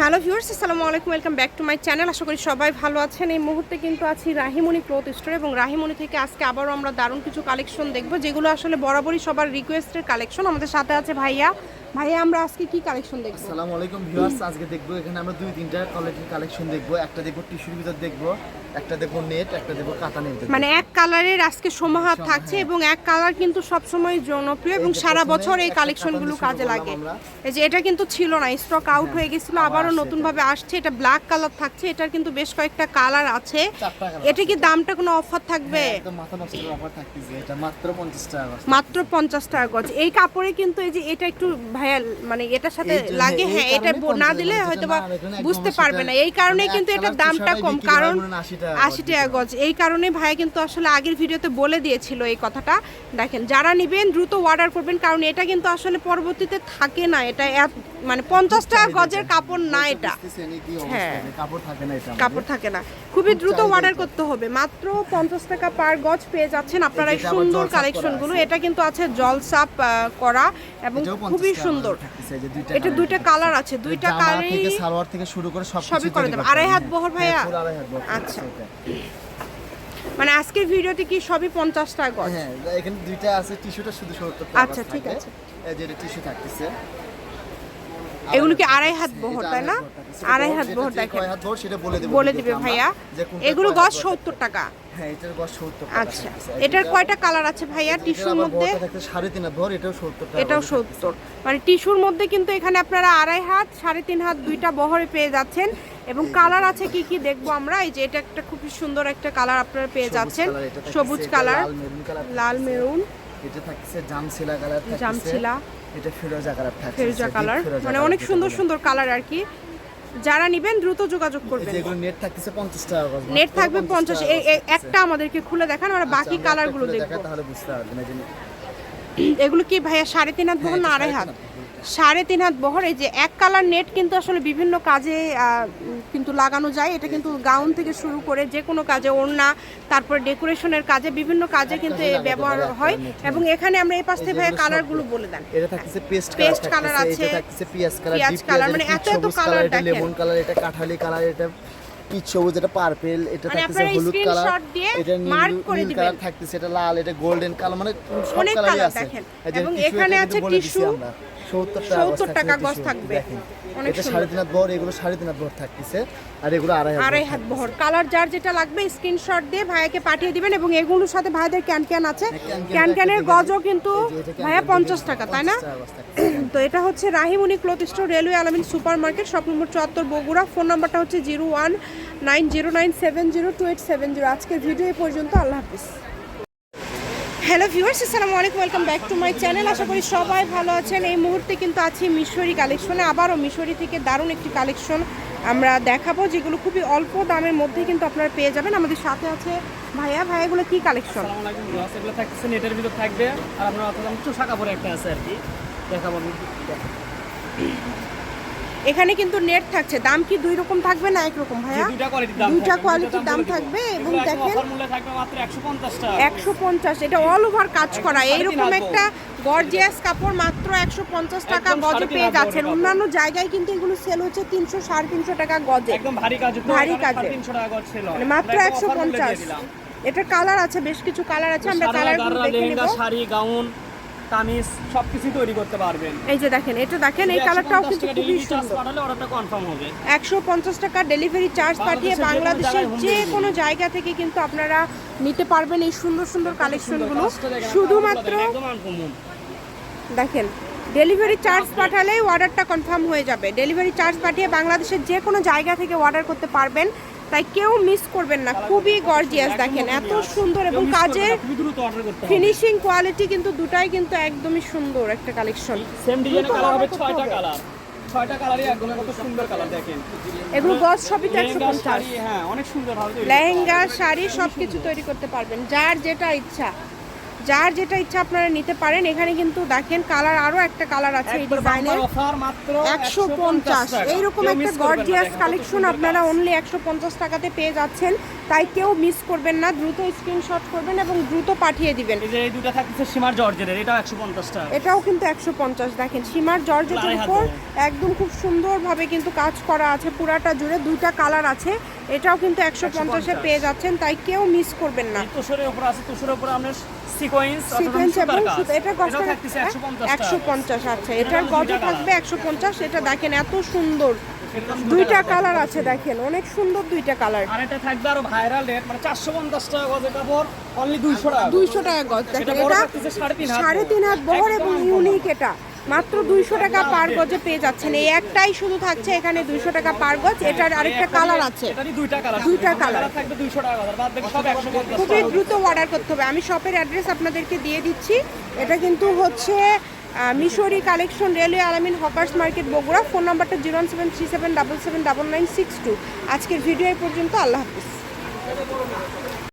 Hello viewers আসসালামু আলাইকুম welcome back to my channel. আশা করি সবাই ভালো আছেন। এই মুহূর্তে কিন্তু আছি রাহিমণি ক্লথ স্টোর এবং রাহিমণি থেকে আজকে আবারও আমরা দারুণ কিছু কালেকশন দেখব যেগুলো আসলে বরাবরই সবার রিকোয়েস্টের কালেকশন। আমাদের সাথে আছে ভাইয়া। ভাইয়া আমরা আজকে কি কালেকশন দেখব? আসসালামু আলাইকুম ভিউয়ার্স আজকে দেখব এখানে আমরা দুই তিনটা কোয়ালিটির কালেকশন দেখব। একটা দেখব টিস্যুর ভিতর দেখব একটা দেখব নেট একটা দেখব কাতা নেট মানে এক কালারের আজকে সমাহার থাকছে এবং এক কালার কিন্তু সবসময় জনপ্রিয় এবং সারা বছর এই কালেকশনগুলো কাজে লাগে। এই যে এটা কিন্তু ছিল না স্টক আউট হয়ে। গেছিল আবার আসছে নতুন ভাবে আসছে এটা ব্ল্যাক কালার থাকছে এটার কিন্তু বেশ কয়েকটা কালার আছে। এটা কি দামটা কোনো অফার থাকবে? হ্যাঁ, মাত্র পঞ্চাশ টাকা গজ এই কাপড়ে কিন্তু এই যে এটা একটু ভাইয়া মানে এটার সাথে লাগে হ্যাঁ এটা না দিলে হয়তো বা বুঝতে পারবে না। এই কারণে মানে কিন্তু এটার দামটা কম কারণ 80 টাকা আশি টাকা গজ। এই কারণে ভাইয়া কিন্তু আসলে আগের ভিডিওতে বলে দিয়েছিল এই কথাটা। দেখেন যারা নিবেন দ্রুত অর্ডার করবেন কারণ এটা কিন্তু আসলে পরবর্তীতে থাকে না। এটা মানে পঞ্চাশ টাকা গজের কাপড় না এটা। হ্যাঁ। কাপড় থাকে না এটা কাপড় থাকে না। খুবই দ্রুত অর্ডার করতে হবে। মাত্র পঞ্চাশ টাকা পার গজ পেয়ে যাচ্ছেন আপনারা এই সুন্দর কালেকশনগুলো। এটা কিন্তু আছে জলসাপ করা এবং খুবই সুন্দর। এটা দুইটা কালার আছে। দুইটা কালারই সালোয়ার থেকে শুরু করে সব সবই করে দেবে। আড়াই হাত বহর ভাইয়া? হ্যাঁ, আচ্ছা। মানে আজকের ভিডিওতে কি সবই পঞ্চাশ টাকা গজ? হ্যাঁ এখানে দুইটা আছে টিস্যুটা শুধু টাকা আচ্ছা, ঠিক আছে। এই যে টিস্যু থাকতেছে। এগুলো কি আড়াই হাত বহর তাই না? আড়াই হাত বহর দেখেন। বলে দেব ভাইয়া। এগুলো গজ সত্তর টাকা। হ্যাঁ আচ্ছা এটার কয়টা কালার আছে ভাইয়া? টিস্যুর মধ্যে? এটাও সত্তর মানে টিস্যুর মধ্যে কিন্তু এখানে আপনারা আড়াই হাত সাড়ে তিন হাত দুইটা বহরে পেয়ে যাচ্ছেন। এবং কালার আছে কি কি দেখব আমরা? এই যে এটা একটা খুব সুন্দর একটা কালার আপনারা পেয়ে যাচ্ছেন। সবুজ কালার লাল মেরুন। এটা থাকছে জামছিলা কালার থাকছে। জামছিলা। এটা ফিরোজা কালার থাকছে ফিরোজা কালার। মানে অনেক সুন্দর সুন্দর কালার আর কি। যারা নিবেন দ্রুত যোগাযোগ করবেন। যে নেট থাকছে 50 টাকা করে। নেট থাকবে পঞ্চাশ টাকা এই- গজ এই থাকতেছে। একটা আমাদেরকে খুলে দেখান আমরা আচ্ছা, বাকি কালারগুলো দেখব। তাহলে বুঝতে পারবেন এগুলো কি ভাইয়া সাড়ে তিন হাত হ্যাঁ, না এটা আড়াই হাত। সাড়ে তিন হাত বহর এই যে এক কালার নেট কিন্তু আসলে বিভিন্ন কাজে কিন্তু লাগানো যায়। এটা কিন্তু গাউন থেকে শুরু করে যে কোনো কাজে ওড়না তারপর ডেকোরেশনের কাজে বিভিন্ন কাজে কিন্তু ব্যবহার হয়। এবং এখানে আমরা এই পাশ থেকে যেগুলো কালারগুলো বলে দেন। এটা থাকতেছে পেস্ট Paste কালার আছে, এটা পিয়াজ কালার ডিপ কালার মানে মানে এত এত কালার দেখেন। লেমন কালার এটা কাঠালি কালার এটা পিচ সবুজ এটা পার্পল এটা মানে থাকতেছে হলুদ কালার এটা নীল করে নীল দিবেন। কালার থাকতেছে এটা লাল এটা গোল্ডেন কালার মানে সব কালারই আছে। এবং এখানে আছে কিন্তু 70 টাকা 70 টাকা থাকতেছে গজ থাকবে। অনেক সাড়ে তিন হাত বহর এগুলো সাড়ে তিন হাত বহর থাকতেছে। আর এগুলো আড়াই আড়াই হাত বহর কালার যার যেটা লাগবে স্ক্রিনশট দিয়ে ভাইয়াকে পাঠিয়ে দিবেন এবং এগুলোর সাথে ভাইদের ক্যান ক্যান আছে। হ্যাঁ, ক্যান ক্যান ক্যান ক্যানের গজও কিন্তু ভাইয়া পঞ্চাশ টাকা তাই না? 50 টাকা গজ থাকতেছে। তো এটা হচ্ছে Rahimuni cloth store railway Alamin super market shop number চুয়াত্তর বগুড়া। ফোন নাম্বারটা হচ্ছে zero one nine zero nine seven zero two eight seven zero আজকের ভিডিও পর্যন্ত আল্লাহ হাফিজ। হ্যালো ভিউয়ার্স আসসালামু আলাইকুম welcome back to my channel আশা করি সবাই ভালো আছেন। এই মুহূর্তে কিন্তু আছি মিশরি কালেকশনে আবারও মিশরি থেকে দারুণ একটি কালেকশন আমরা দেখাবো, যেগুলো খুবই অল্প দামের মধ্যে কিন্তু আপনারা পেয়ে যাবেন। আমাদের সাথে আছে ভাইয়া। ভাইয়াগুলো কি কালেকশন এগুলো থাকতেছে নেটের ভিতর থাকবে। আর আমরা একটা আছে আর কি। দেখাবো আমি। এখানে কিন্তু নেট থাকছে। দাম কি দুই রকম থাকবে না একরকম ভাইয়া? দুইটা কোয়ালিটির দাম থাকবে, কোয়ালিটির দাম থাকবে এবং দেখেন অফার মূল্যে থাকবে মাত্র 150 টাকা। একশো পঞ্চাশ এটা অল ওভার কাজ করা। এইরকম একটা গর্জিয়াস কাপড় মাত্র একশো পঞ্চাশ টাকা গজে পেয়ে যাচ্ছেন। অন্যান্য জায়গায় কিন্তু এগুলো সেল হচ্ছে তিনশো সাড়ে তিনশো টাকা গজে। একদম ভারী কাজ ভারী কাজে। 350 টাকা করে ছিল মানে মাত্র একশো পঞ্চাশ। এটার কালার আছে বেশ কিছু কালার আছে আমরা কালার দেখে নেব। শাড়ি গাউন কামিজ সবকিছু তৈরি করতে পারবেন। এই যে দেখেন এটা দেখেন এই কালারটাও কিন্তু খুবই সুন্দর। একশো পঞ্চাশ টাকা ডেলিভারি চার্জ পাঠিয়ে বাংলাদেশের যে কোনো জায়গা থেকে কিন্তু আপনারা নিতে পারবেন এই সুন্দর সুন্দর কালেকশনগুলো। শুধুমাত্র দেখেন ডেলিভারি চার্জ পাঠালেই অর্ডারটা কনফার্ম হয়ে যাবে। ডেলিভারি চার্জ পাঠিয়ে বাংলাদেশের যে কোনো জায়গা থেকে অর্ডার করতে পারবেন। তাই কেউ মিস করবেন না। খুবই গর্জিয়াস দেখেন এত সুন্দর এবং কাজের ফিনিশিং কোয়ালিটি কিন্তু দুটাই কিন্তু একদমই সুন্দর একটা কালেকশন সেম ডিজাইনের কালার হবে order করতে ছয়টা কালার ছয়টা কালারই একদম কত সুন্দর কালার দেখেন। এগুলো গজ সবই তো একশো পঞ্চাশ। হ্যাঁ অনেক সুন্দর হবে লেহেঙ্গা শাড়ি সবকিছু তৈরি করতে পারবেন যার যেটা ইচ্ছা। যার যেটা ইচ্ছা আপনারা নিতে পারেন। এখানে কিন্তু দেখেন কালার আরও একটা কালার আছে এই ডিজাইনের। একশো পঞ্চাশ। এইরকম একটা গর্জিয়াস কালেকশন আপনারা অনলি একশো পঞ্চাশ টাকাতে পেয়ে যাচ্ছেন। তাই কেউ মিস করবেন না দ্রুত স্ক্রিনশট করবেন এবং দ্রুত পাঠিয়ে দিবেন। এই যে এই দুটো থাকতেছে সীমার জর্জের এটাও একশো পঞ্চাশ টাকা। এটাও কিন্তু একশো পঞ্চাশ দেখেন সীমার জর্জেটের হাত উপর একদম খুব সুন্দরভাবে কিন্তু কাজ করা আছে পুরাটা জুড়ে দুইটা কালার আছে। এটাও কিন্তু একশো পঞ্চাশে পেয়ে যাচ্ছেন তাই কেউ মিস করবেন না। এই উপর আছে তুষারের উপর আপনার সিকোয়েন্স সিকোয়েন্স এবং এটা এটাও একশো পঞ্চাশ পঞ্চাশ আচ্ছা এটার গজ থাকবে একশো পঞ্চাশ এটা দেখেন এত সুন্দর। দুইটা কালার আছে দেখেন অনেক সুন্দর দুইটা কালার আর এটা থাকবে আরও ভাইরাল রেট মানে চারশো পঞ্চাশ টাকা গজের কাপড় অনলি দুইশো টাকা দুইশো টাকা গজ দেখেন এটা থাকতেছে সাড়ে তিন হাত সাড়ে তিন হাত বহর এবং ইউনিক এটা। মাত্র দুইশো টাকা পার গজে পেয়ে যাচ্ছেন। এই একটাই শুধু থাকছে এখানে দুইশো টাকা পার গজ। এটার আরেকটা কালার আছে। দুইটা কালার পঞ্চাশ খুবই দ্রুত অর্ডার করতে হবে। আমি শপের অ্যাড্রেস আপনাদেরকে দিয়ে দিচ্ছি। এটা কিন্তু হচ্ছে Mishri collection railway Alamin hawkers market Bogura. Phone নাম্বারটা zero seven three seven double seven double nine six two আজকের ভিডিও এই পর্যন্ত। আল্লাহ হাফিজ।